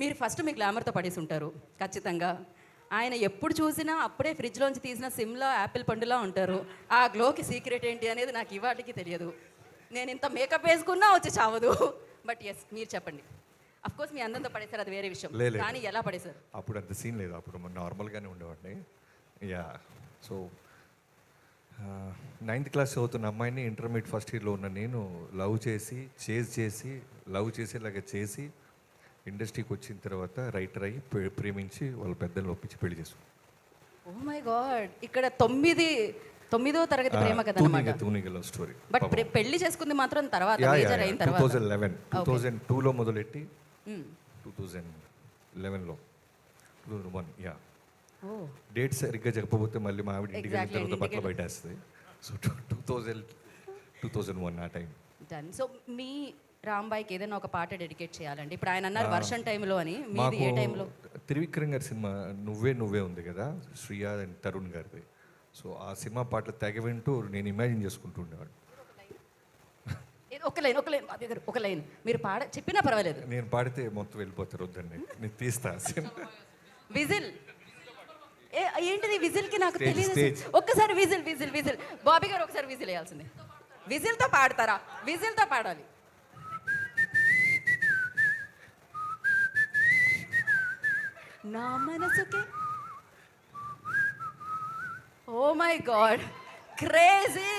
మీరు ఫస్ట్ మీ గ్లామర్తో పడేసి ఉంటారు ఖచ్చితంగా. ఆయన ఎప్పుడు చూసినా అప్పుడే ఫ్రిడ్జ్లోంచి తీసిన సిమ్లా యాపిల్ పండులా ఉంటారు. ఆ గ్లోకి సీక్రెట్ ఏంటి అనేది నాకు ఇవాటికి తెలియదు. నేను ఇంత మేకప్ వేసుకున్నా వచ్చి చావదు. బట్ ఎస్ మీరు చెప్పండి. అఫ్ కోర్స్ మీ అందంతో పడేశారు అది వేరే విషయం. కానీ ఎలా పడేశారు? అప్పుడు అంత సీన్ లేదు. అప్పుడు నార్మల్గానే ఉండేవాడిని. యా సో నైన్త్ క్లాస్ చదువుతున్న అమ్మాయిని ఇంటర్మీడియట్ ఫస్ట్ ఇయర్లో ఉన్న నేను లవ్ చేసి చేజ్ చేసి లవ్ చేసేలాగా చేసి ఇండస్ట్రీకి వచ్చిన తర్వాత రైటర్ అయ్యి ప్రే- ప్రేమించి వాళ్ళ పెద్దలు ఒప్పించి పెళ్ళి ఓ మై గాడ్ ఇక్కడ తొమ్మిది తొమ్మిదో తరగతి ప్రేమ కదా తూనిగ తూనిగ లవ్ స్టోరీ బట్ పెళ్ళి చేసుకుంది మాత్రం తర్వాత మేజర్ అయిన తర్వాత. థౌజండ్ లెవెన్ టూ థౌజండ్ టూలో మొదలెట్టి మ్మ్. టూ థౌజండ్ లెవెన్లో టూ థౌజండ్ వన్ యా. ఓ డేట్ సరిగ్గా చెప్పబోతే మళ్ళీ మా ఆవిడ ఇంటికి వెళ్ళిన తర్వాత బట్టలు ఇంటికి బయట వేస్తుంది so two two thousand two thousand one ఆ టైం డన్ సో మీ రాంబాయికి ఏదైనా ఒక పాట డెడికేట్ చేయాలండి. ఇప్పుడు ఆయన అన్నారు వర్షం టైంలో అని. మీది ఏ టైంలో? త్రివిక్రమ్ గారి సినిమా నువ్వే నువ్వే ఉంది కదా శ్రియా అండ్ తరుణ్ గారిది. సో ఆ సినిమా పాటలు తెగ వింటూ నేను ఇమాజిన్ చేసుకుంటూ ఉండేవాడు ఒక లైన్ ఒక లైన్ బాబీ గారు ఒక లైన్. మీరు పాడ చెప్పినా పర్వాలేదు. నేను పాడితే మొత్తం వెళ్ళిపోతారు వద్దండి. నేను తీస్తా సినిమా. విజిల్. ఏ ఏంటిది విజిల్కి నాకు Stage, తెలియదు. stage. ఒక్కసారి విజిల్ విజిల్ విజిల్. బాబీ గారు ఒకసారి విజిల్ వేయాల్సిందే. విజిల్తో పాడతారా? విజిల్తో పాడాలి. నా మనసుకే. Oh my god crazy